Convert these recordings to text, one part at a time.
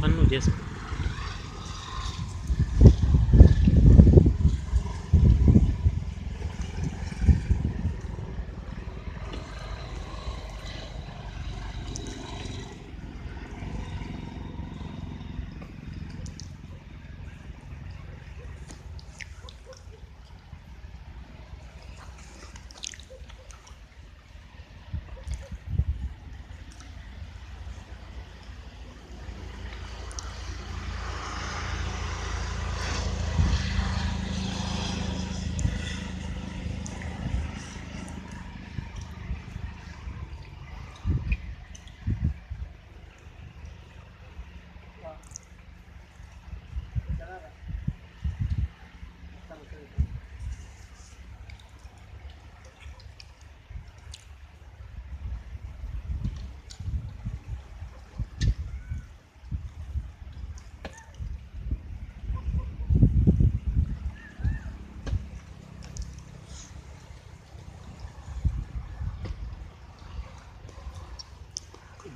Manu Jasper.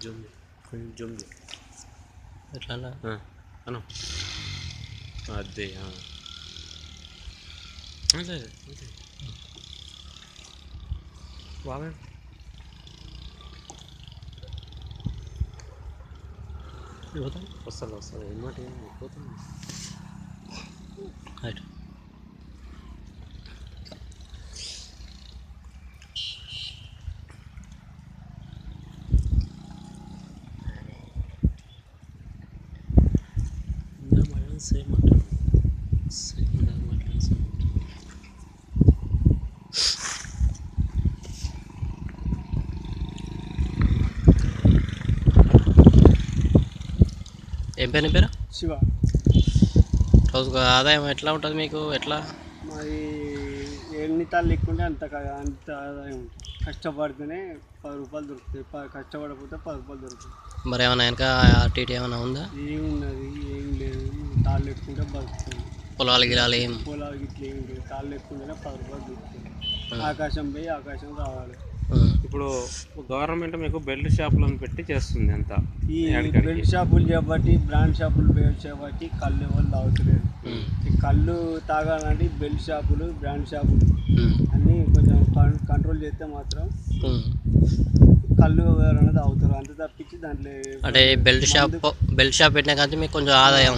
Zoom చేయి. కొంచెం Zoom చేయి. ఎట్లా అన్న? ఆ, అను అదే ఆ. అదే అదే బాగా పోతాం వస్తుంది వస్తుంది ఏమాట పోతుంది రైట్ సేమ్ మాట్లాడు సేమ్ ఇందాక మాట్లాడిన సేమ్ ఏం పేరు పేరు? శివ. రోజుకు ఆదాయం ఎట్లా ఉంటుంది మీకు? ఎట్లా? మరి ఎన్ని తాళ్ళు ఎక్కుంటే అంత అంత ఆదాయం ఉంటుంది. కష్టపడితేనే పది రూపాయలు దొరుకుతాయి. ప- కష్టపడకపోతే పది రూపాయలు దొరుకుతాయి. మరి ఏమైనా వెనక టీటీ ఏమైనా ఉందా? ఏమున్నది? ఏం లేదు. తాళ్ళు ఎక్కుంటే బతుకుతుంది పొలాలు గిలాలు ఏం పొలాలు ఇట్లా ఏం లేదు తాళ్ళు ఎక్కుంటేనే పది రూపాయలు దొరుకుతాయి ఆకాశం పోయి ఆకాశం రావాలి ఉం. ఇప్పుడు గవర్నమెంట్ మీకు బెల్ట్ షాపులను పెట్టి చేస్తుంది అంతా ఈ. బెల్ట్ షాపులు చేపట్టి బ్రాండ్ షాపులు బెల్ట్ చేపట్టి కళ్ళు ఎవరు ఉం. ఈ కళ్ళు తాగాలంటే బెల్ట్ షాపులు బ్రాండ్ షాపులు. అన్నీ కొంచెం కంట్రోల్ చేస్తే మాత్రం. కళ్ళు ఎవరైనా తాగుతారు అంత తప్పించి దాంట్లో అంటే బెల్ట్ షాప్ బెల్ట్ షాప్ పెట్టిన కానీ మీకు కొంచెం ఆదాయం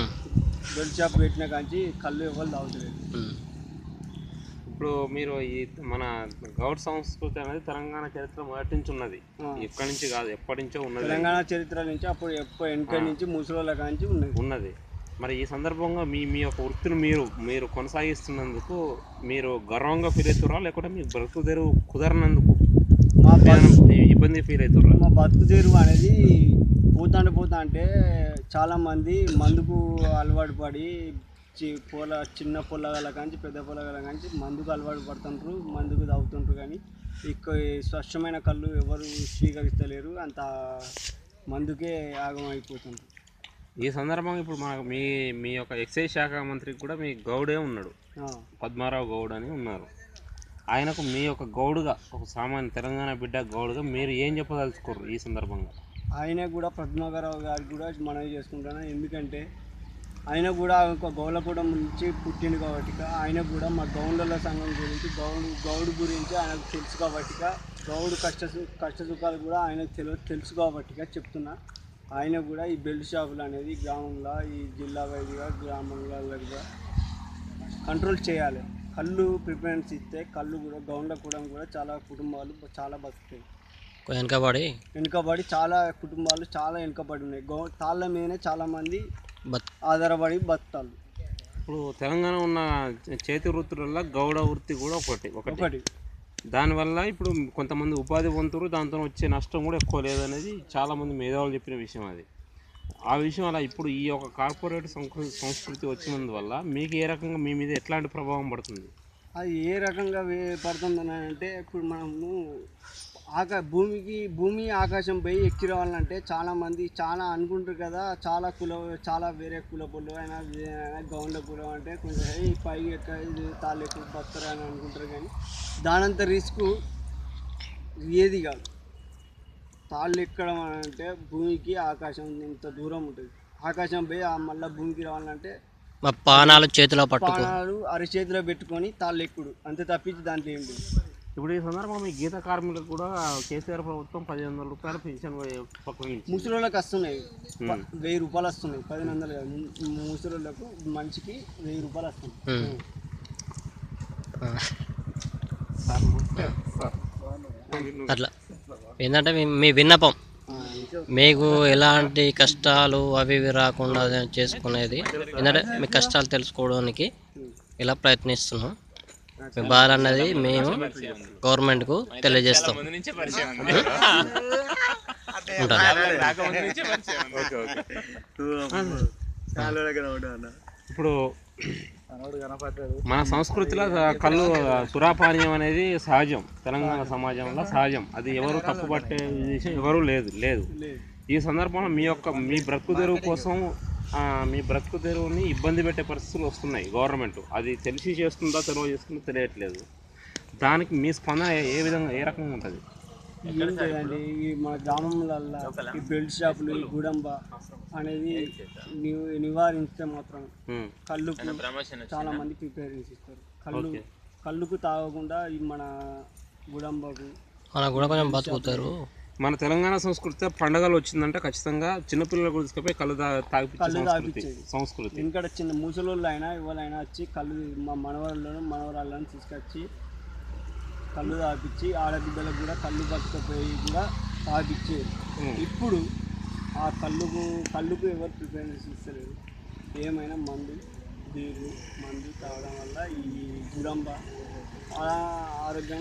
బెల్ట్ షాప్ పెట్టిన కాంచి కళ్ళు ఎవరు తాగుతలేదు. ఇప్పుడు మీరు ఈ మన గౌడ్ సంస్కృతి అనేది తెలంగాణ చరిత్ర మొదటి నుంచి ఉన్నది. ఎక్కడి నుంచి కాదు ఎప్పటి నుంచో ఉన్నది. తెలంగాణ చరిత్ర నుంచి అప్పుడు ఎప్పుడు వెనక నుంచి ముసలోళ్ళ కాంచి ఉన్నది. ఉన్నది. మరి ఈ సందర్భంగా మీ మీ యొక్క వృత్తిని మీరు మీరు కొనసాగిస్తున్నందుకు మీరు గర్వంగా ఫీల్ అవుతురా లేకుంటే మీకు బ్రతుకు తెరువు కుదరనందుకు మా ఇబ్బంది ఫీల్ అవుతురా మా బతుకు తెరువు అనేది పోతాంటే పోతా అంటే చాలా మంది మందుకు అలవాటు పడి చి- పొల చిన్న పొలగల కాంచి పెద్ద పొలగల కాంచి మందుకు అలవాటు పడుతుంటారు మందుకు తాగుతుంటారు కానీ ఎక్కువ స్వచ్ఛమైన కళ్ళు ఎవరు స్వీకరిస్తలేరు అంత మందుకే ఆగం అయిపోతుంటారు ఈ సందర్భంగా ఇప్పుడు మా మీ మీ యొక్క ఎక్సైజ్ శాఖ మంత్రికి కూడా మీ గౌడే ఉన్నాడు. పద్మారావు గౌడ్ అని ఉన్నారు. ఆయనకు మీ యొక్క గౌడుగా ఒక సామాన్య తెలంగాణ బిడ్డ గౌడుగా మీరు ఏం చెప్పదలుచుకోరు ఈ సందర్భంగా? ఆయన కూడా పద్మాకరావు గారు కూడా మనవి చేసుకుంటాను ఎందుకంటే ఆయన కూడా ఒక గౌలకూడం నుంచి పుట్టింది కాబట్టి ఆయన కూడా మా గౌండ్ల సంఘం గురించి గౌడు గౌడు గురించి ఆయనకు తెలుసు కాబట్టి గౌడు కష్ట కష్టసుఖాలు కష్ట సుఖాలు కూడా ఆయనకు తెలు తెలుసు కాబట్టి చెప్తున్నా. ఆయన కూడా ఈ బెల్ట్ షాపులు అనేది గ్రామంలో ఈ జిల్లా వైద్యుగా గ్రామంలో కూడా కంట్రోల్ చేయాలి. కళ్ళు ప్రిఫరెన్స్ ఇస్తే కళ్ళు కూడా గౌండ్ల కూడా చాలా కుటుంబాలు చాలా బతుకుతాయి. వెనకబడి? వెనుకబడి చాలా కుటుంబాలు చాలా వెనుకబడి ఉన్నాయి. గౌ తాళ్ళ మీదనే చాలా మంది బత్ ఆధారపడి బతాలు ఇప్పుడు తెలంగాణ ఉన్న చేతి వృత్తులలో గౌడ వృత్తి కూడా ఒకటి ఒకటి. ఒకటి. దానివల్ల ఇప్పుడు కొంతమంది ఉపాధి పొందుతారు దాంతో వచ్చే నష్టం కూడా ఎక్కువ లేదనేది చాలామంది మేధావులు చెప్పిన విషయం అది. ఆ విషయం అలా ఇప్పుడు ఈ యొక్క కార్పొరేట్ సంస్కృతి సంస్కృతి వచ్చినందువల్ల మీకు ఏ రకంగా మీ మీద ఎట్లాంటి ప్రభావం పడుతుంది? అది ఏ రకంగా వే- పడుతుందని అంటే ఇప్పుడు మనము ఆకా భూమికి భూమి ఆకాశం పోయి ఎక్కి రావాలంటే చాలా మంది చాలా అనుకుంటారు కదా చాలా కుల చాలా వేరే కులపులు అయినా అయినా గౌండ్ల కులం అంటే కొంచెం "ఏయ్, పైకి ఎక్క ఇది తాళ్ళు ఎక్కువ బతారు అని అనుకుంటారు కానీ దానంత రిస్క్ ఏది కాదు. తాళ్ళు ఎక్కడం అని అంటే భూమికి ఆకాశం ఇంత దూరం ఉంటుంది. ఆకాశం పోయి ఆ మళ్ళీ భూమికి రావాలంటే పానాలు చేతిలో పట్టుకో. పానాలు అరిచేతిలో పెట్టుకొని తాళ్ళు ఎక్కుడు అంతే తప్పించి దాంట్లో ఏం లేదు. ఇప్పుడు ఈ సందర్భంలో ఈ గీత కార్మికులకు కూడా కేసీఆర్ ప్రభుత్వం పదిహేను వందల రూపాయలు పెన్షన్ నుంచి ముసలోళ్ళకి వస్తున్నాయి. వెయ్యి రూపాయలు వస్తున్నాయి. పదిహేను వందలు కాదు. ము- ముసలోళ్ళకు మనిషికి వెయ్యి రూపాయలు వస్తున్నాయి. అట్లా. ఏంటంటే మీ- మీ విన్నపం. మీకు ఎలాంటి కష్టాలు అవి ఇవి రాకుండా చేసుకునేది? ఎందుకంటే మీ కష్టాలు తెలుసుకోవడానికి ఇలా ప్రయత్నిస్తున్నాం? మీ బాధ అన్నది మేము గవర్నమెంట్కు తెలియజేస్తాం. ఇప్పుడు మన సంస్కృతిలో కళ్ళు సురాపానీయం అనేది సహజం. తెలంగాణ సమాజంలో సహజం. అది ఎవరు తప్పుపట్టే విషయం ఎవరు లేదు లేదు. ఈ సందర్భంలో మీ యొక్క మీ బ్రతుకు తెరువు కోసం మీ బ్రతుకు తెరువుని ఇబ్బంది పెట్టే పరిస్థితులు వస్తున్నాయి గవర్నమెంట్. అది తెలిసి చేస్తుందా తెలియ చేస్తుందో తెలియట్లేదు. దానికి మీ స్పందన ఏ- విధంగా ఏ రకంగా ఉంటుంది? ఏం లేదండి ఈ మన గ్రామంలో ఈ బెల్ట్ షాపులు ఈ గుడంబ అనేది నివారిస్తే మాత్రం ఉమ్, కళ్ళుకు చాలా మంది ప్రిపేరెన్స్ ఇస్తారు. కళ్ళు. కళ్ళుకు తాగకుండా ఈ మన గుడంబకు కొంచెం బతుకుతారు. మన తెలంగాణ సంస్కృతి పండగలు వచ్చిందంటే ఖచ్చితంగా చిన్నపిల్లలకు తీసుకుపోయి కళ్ళు తాగిపించే కళ్ళు సంస్కృతి తాగిపించేది. సంస్కృతి ఇంకా చిన్న ముసలోళ్ళు అయినా ఎవరైనా వచ్చి కళ్ళు మా మనవరాళ్ళను మనవరాళ్ళని తీసుకొచ్చి కళ్ళు తాపించి ఆడబిడ్డలకు కూడా కళ్ళు పట్టుకుపోయి కూడా ఉమ్. ఇప్పుడు ఆ కళ్ళుకు కళ్ళుకు ఎవరు ప్రిఫరెన్స్ ఇస్తలేరు ఏమైనా మందు బీరు మందు తాగడం వల్ల ఈ గుడంబ ఆరోగ్యం